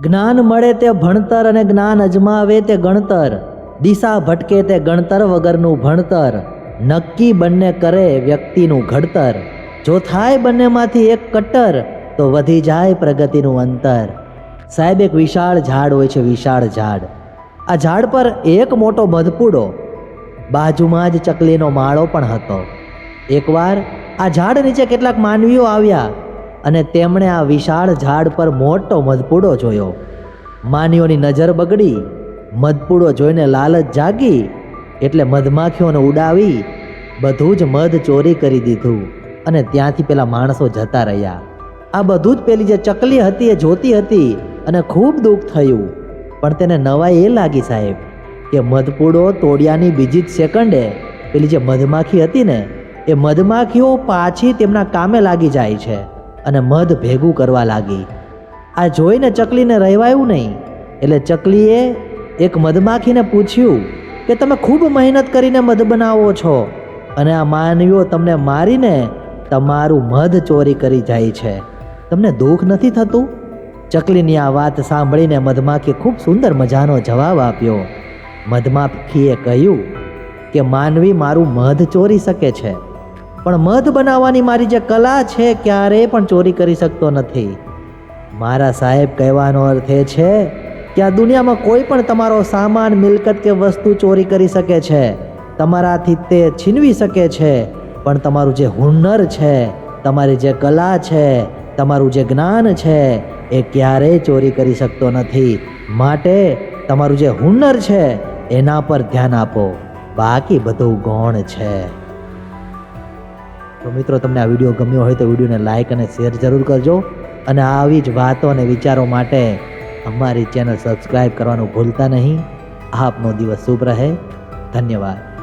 જ્ઞાન મળે તે ભણતર અને જ્ઞાન અજમાવે તે ગણતર. દિશા ભટકે તે ગણતર વગરનું ભણતર. નક્કી બંને કરે વ્યક્તિનું ઘડતર. જો થાય બંનેમાંથી એક કટ્ટર, તો વધી જાય પ્રગતિનું અંતર. સાહેબ, એક વિશાળ ઝાડ હોય છે, વિશાળ ઝાડ. આ ઝાડ પર એક મોટો મધપૂડો. બાજુમાં જ ચકલીનો માળો પણ હતો. એકવાર આ ઝાડ નીચે કેટલાક માનવીઓ આવ્યા. અને તેમણે આ વિશાળ ઝાડ પર મોટો મધપૂડો જોયો. માનીઓની નજર બગડી. મધપૂડો જોઈને લાલચ જાગી. એટલે મધમાખીઓને ઉડાવી બધું જ મધ ચોરી કરી દીધું અને ત્યાંથી પેલા માણસો જતા રહ્યા. આ બધું જ પેલી જે ચકલી હતી એ જોતી હતી અને ખૂબ દુઃખ થયું. પણ તેને નવાઈ એ લાગી સાહેબ કે મધપૂડો તોડિયાની બીજી જ સેકન્ડે પેલી જે મધમાખી હતી ને, એ મધમાખીઓ પાછી તેમના કામે લાગી જાય છે. અને મધ ભેગું કરવા લાગી. આ જોઈને ચકલીને રહેવાયું નહીં. એટલે ચકલીએ એક મધમાખીને પૂછ્યું કે, તમે ખૂબ મહેનત કરીને મધ બનાવો છો અને આ માનવીઓ તમને મારીને તમારું મધ ચોરી કરી જાય છે. તમને દુઃખ નથી થતું? ચકલીની આ વાત સાંભળીને મધમાખી ખૂબ સુંદર મજાનો જવાબ આપ્યો. મધમાખીએ કહ્યું કે, માનવી મારું મધ ચોરી શકે છે. પણ મધ બનાવવાની મારી જે કલા છે ક્યારેય પણ ચોરી કરી શકતો નથી. મારા સાહેબ કહેવાનો અર્થ એ છે કે આ દુનિયામાં કોઈ પણ તમારો સામાન, મિલકત કે વસ્તુ ચોરી કરી શકે છે. તમારાથી તે છીનવી શકે છે. પણ તમારું જે હુનર છે, તમારી જે કલા છે, તમારું જે જ્ઞાન છે, એ ક્યારેય ચોરી કરી શકતો નથી. માટે તમારું જે હુનર છે, એના પર ધ્યાન આપો. બાકી બધું ગૌણ છે. તો મિત્રો, તમને આ વીડિયો ગમ્યો હોય તો વિડીયોને લાઈક અને શેર જરૂર કરજો અને આવી જ વાતો અને વિચારો માટે અમારી ચેનલ સબસ્ક્રાઈબ કરવાનું ભૂલતા નહીં. આપનો દિવસ શુભ રહે. ધન્યવાદ.